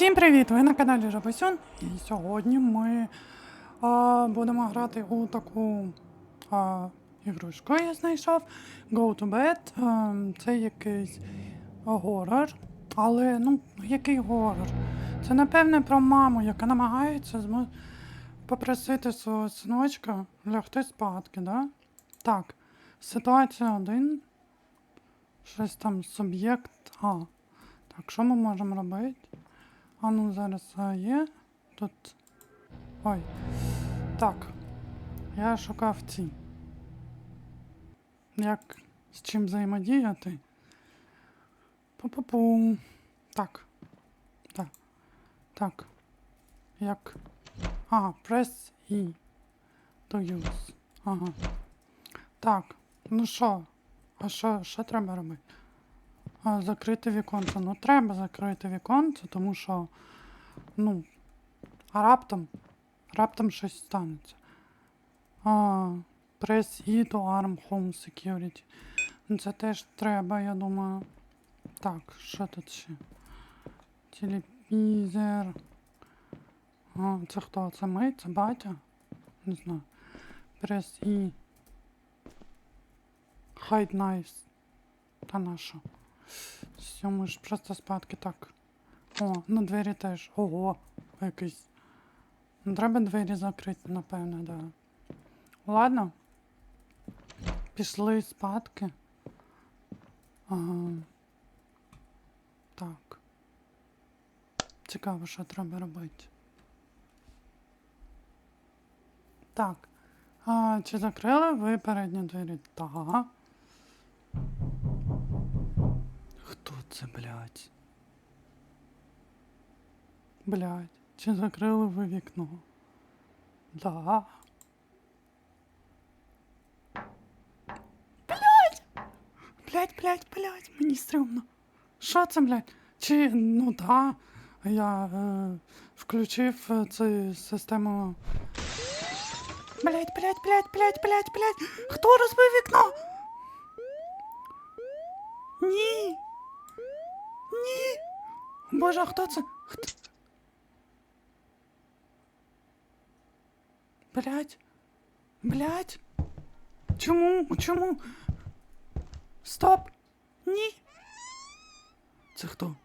Всім привіт! Ви на каналі Жабасюн. І сьогодні ми а, будемо грати у таку а, ігрушку, я знайшов. Go to bed. А, це якийсь горор. Але ну, який горор? Це напевне про маму, яка намагається попросити свого синочка лягти спадки, да? Так. Ситуація один. Щось там суб'єкт. А. Так, що ми можемо робити? А ну зараз а, є тут. Ой. Так. Я шукав ці. Як з чим взаємодіяти? Пу-пу-пу. Так. Так. Так. Як. Ага, press E. To use. Ага. Так. Ну що? А що треба робити? Закрити віконце. Ну, треба закрити віконце, тому що. Ну. А раптом. Раптом щось станеться. А, Press E to arm home security. Ну, Це теж треба, я думаю. Так, що тут ще? Телевізор. А, це хто? Це ми? Це батя? Не знаю. Press E. Hide knives. Та на що? Все, ми ж просто спадки так. О, на двері теж. Ого, якийсь. Ну, Треба двері закрити, напевно, да. Ладно. Пішли спадки. Ага. Так. Цікаво, що треба робити. Так. А, чи закрили ви передні двері? Так. Це, блядь? Блядь, чи закрили ви вікно? Да. Блядь! Блядь, блядь, блядь, мені стрьомно. Що це, блядь? Чи, ну да, я е, включив е, цю систему. Блядь, блядь, блядь, блядь, блядь, блядь! Хто розбив вікно? Ні! Боже, а хто це? Хто? Блять. Блять. Чому? Чому? Стоп! Ні. Це хто?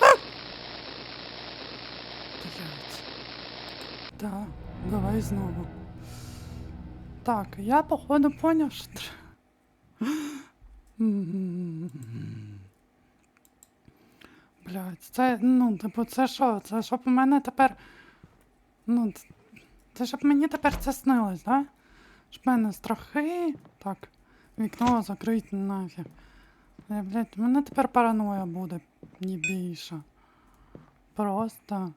А! Блять. Да, давай знову. Так, я походу поняв, що Блять, це, ну, типу, це що? Це щоб у мене тепер. Ну, це щоб мені тепер це снилось, да? Щоб в мене страхи. Так, вікно закрить нафіг. Блядь, у мене тепер параноя буде не більше. Просто.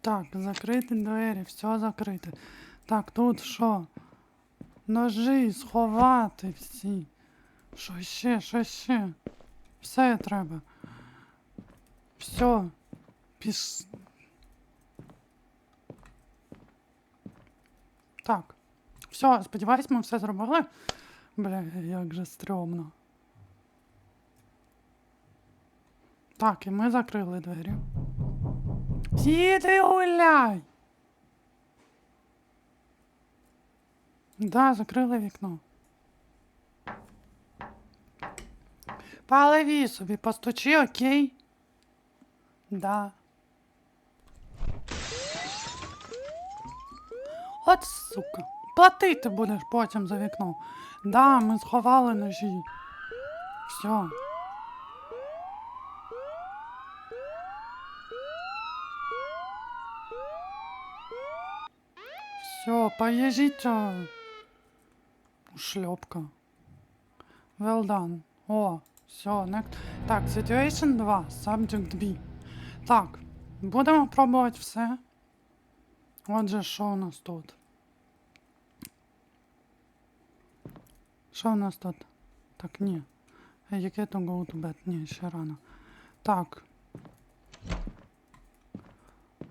Так, закрити двері, все закрити. Так, тут що? Ножі сховати всі. Що ще, що ще? Все треба. Все. Піш... Так. Все, сподіваюсь, ми все зробили. Бля, як же стрьомно. Так, і ми закрили двері. Сіди гуляй! Да, закрили вікно. Паливі собі постучи, окей? Да. От сука. Платити будеш потім за вікно. Да, ми сховали ножі. Все. Все, поїжіть. а, Шльопка. Well done. О, все, next. Так, situation 2, subject B. Так, будемо пробувати все. Отже, що у нас тут? Що у нас тут? Так, ні. Яке то go to bed? Ні, ще рано. Так.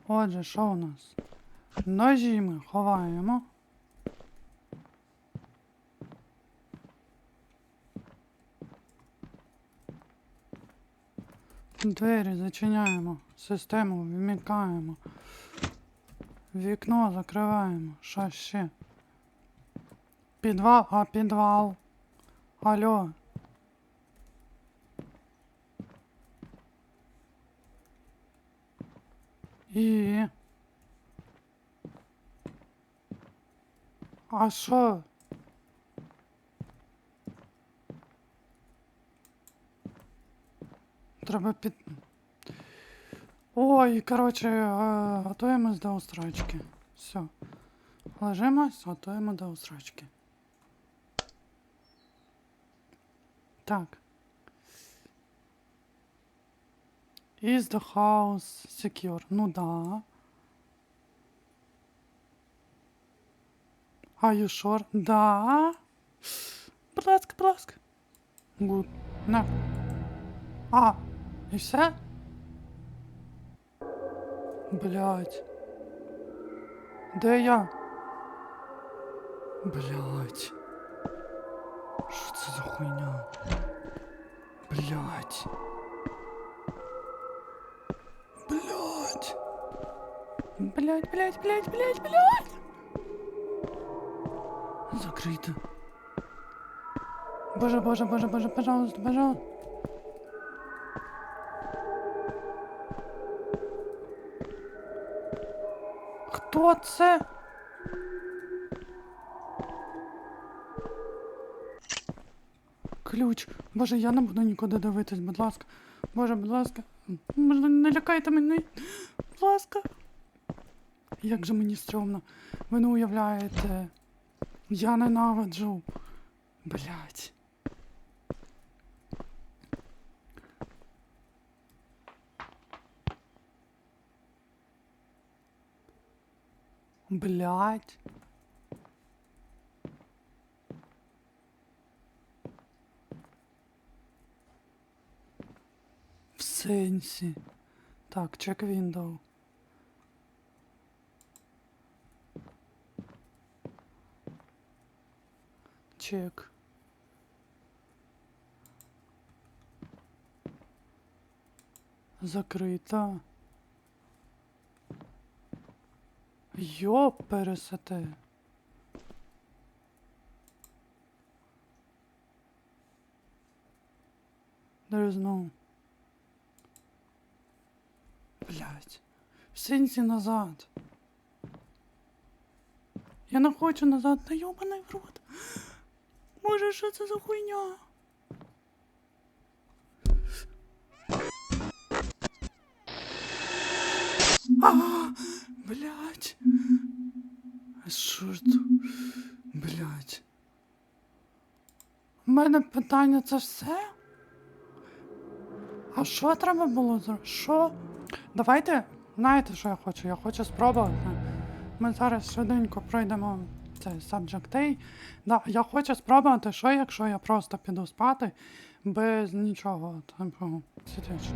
Отже, що у нас? Ножі ми ховаємо. Двері зачиняємо, систему вмикаємо. Вікно закриваємо. Що ще? Підвал, а підвал. Алло. І. А що? Треба під. Ой, коротше, е, готуємось до устрачки. Все. Ложимось, готуємо до устрачки. Так. Is the house secure? Ну да. Are you sure? Да. Будь ласка, будь. Good. На. А, і все? Блять. Де я? Блять. Що це за хуйня? Блять. Блять. Блять, блять, блять, блять, блять. Закрыто. Боже, боже, боже, боже, пожалуйста, пожалуйста. Хто це? Ключ. Боже, я не буду нікуди дивитись, будь ласка. Боже, будь ласка. Боже, не лякайте мене. Будь ласка. Як же мені стрьомно. Ви не уявляєте. Я ненавиджу. Блять. Блять. В сенсі. Так, чек Window. Чек. Закрита. Йоп, пересете. There is no. Блять. В сенсі назад. Я не хочу назад, та йобаний в рот. Боже, що це за хуйня? А, блять. А що ж тут? Блять. У мене питання це все? А що треба було зробити? Що? Давайте, знаєте, що я хочу? Я хочу спробувати. Ми зараз швиденько пройдемо цей Subject A. Да, я хочу спробувати, що якщо я просто піду спати без нічого, типу, сидячи.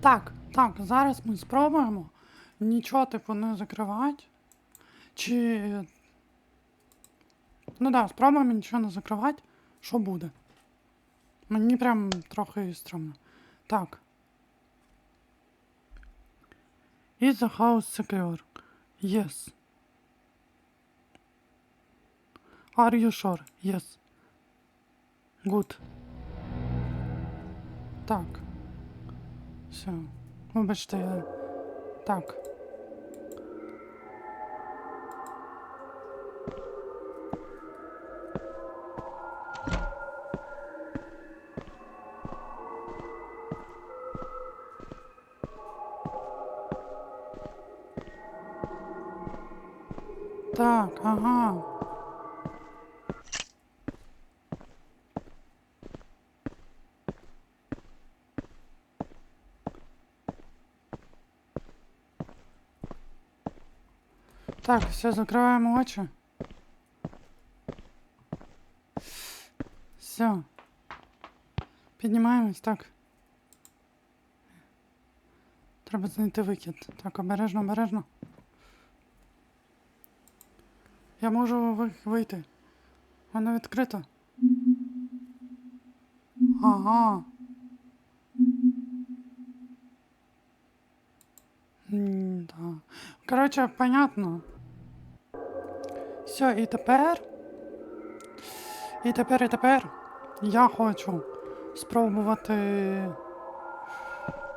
Так, так, зараз ми спробуємо нічого, типу, не закривати. Чи. Ну да, спробуємо нічого не закривати. Що буде? Мені прям трохи стрімно. Так. Is the house secure? Yes. Are you sure? Yes. Good. Так. Все. Вибачте. Так. Так, ага. Так, все, закриваємо очі. Все. Піднімаємось, так. Треба знайти викид. Так, обережно, обережно. Я можу вийти. Воно відкрито. Ага. М да. Короче, понятно. Все, і тепер. І тепер, і тепер я хочу спробувати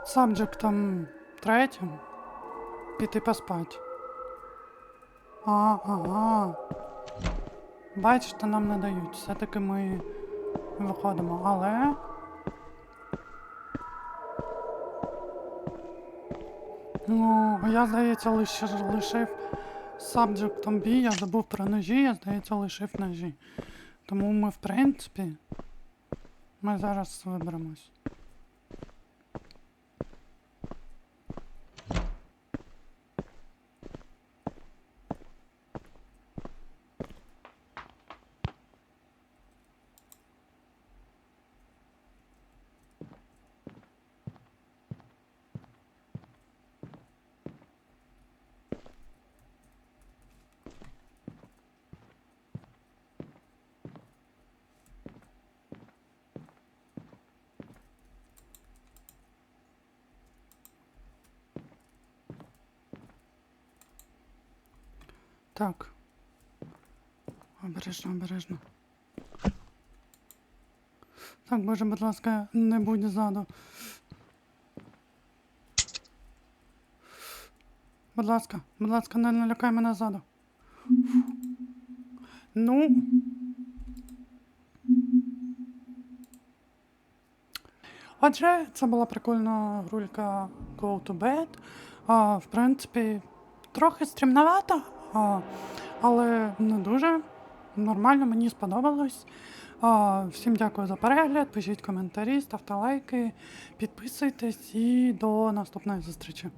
сабджектом третім піти поспати. Ага. Бачите, нам не дають. Все-таки ми виходимо, але. Ну, я, здається, лише лишив сабджектом B я забув про ножі, я, здається, лишив ножі. Тому ми, в принципі, ми зараз виберемось. Так. Обережно, обережно. Так, боже, будь ласка, не будь ззаду. Будь ласка, будь ласка, не налякай мене ззаду. Ну. Отже, це була прикольна грулька Go to Bed. А, в принципі, трохи стрімновато, а, але не дуже. Нормально, мені сподобалось. А, всім дякую за перегляд. Пишіть коментарі, ставте лайки, підписуйтесь і до наступної зустрічі.